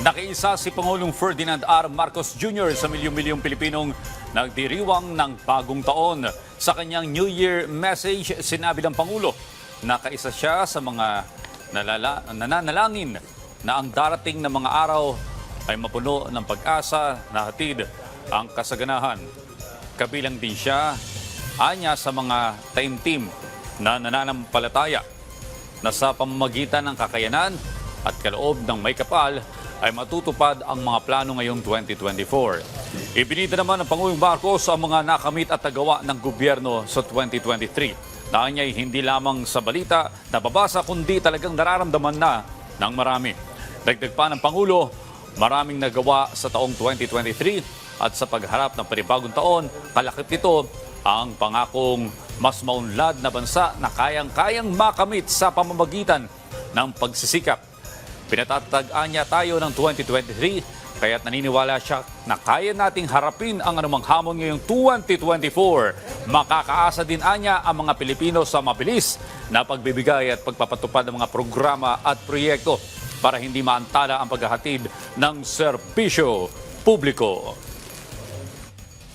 Nakiisa si Pangulong Ferdinand R. Marcos Jr. sa milyong-milyong Pilipinong nagdiriwang ng bagong taon. Sa kanyang New Year message, sinabi ng Pangulo na kaisa siya sa mga nalala, nananalangin na ang darating na mga araw ay mapuno ng pag-asa na hatid ang kasaganahan. Kabilang din siya, anya sa mga taimtim na nananampalataya na sa pamamagitan ng kakayanan at kaloob ng may kapal ay matutupad ang mga plano ngayong 2024. Ibinida naman ng Pangulong Marcos ang mga nakamit at nagawa ng gobyerno sa 2023 na anya'y hindi lamang sa balita nababasa kundi talagang nararamdaman na ng marami. Dagdag pa ng Pangulo, maraming nagawa sa taong 2023 at sa pagharap ng panibagong taon, kalakip nito ang pangakong mas maunlad na bansa na kayang-kayang makamit sa pamamagitan ng pagsisikap. Pinatatagaan niya tayo ng 2023 kaya't naniniwala siya na kaya nating harapin ang anumang hamon ngayong 2024. Makakaasa din anya ang mga Pilipino sa mabilis na pagbibigay at pagpapatupad ng mga programa at proyekto para hindi maantala ang paghahatid ng serbisyo publiko.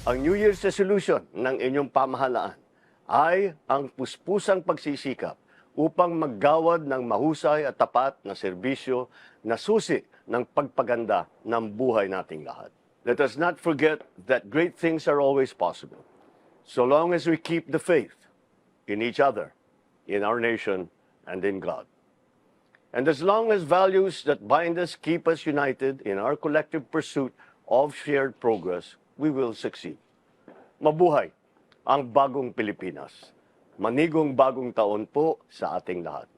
Ang New Year's resolution ng inyong pamahalaan ay ang puspusang pagsisikap upang maggawad ng mahusay at tapat na serbisyo na susi ng pagpaganda ng buhay nating lahat. Let us not forget that great things are always possible, so long as we keep the faith in each other, in our nation, and in God. And as long as values that bind us keep us united in our collective pursuit of shared progress, we will succeed. Mabuhay ang bagong Pilipinas. Manigong bagong taon po sa ating lahat.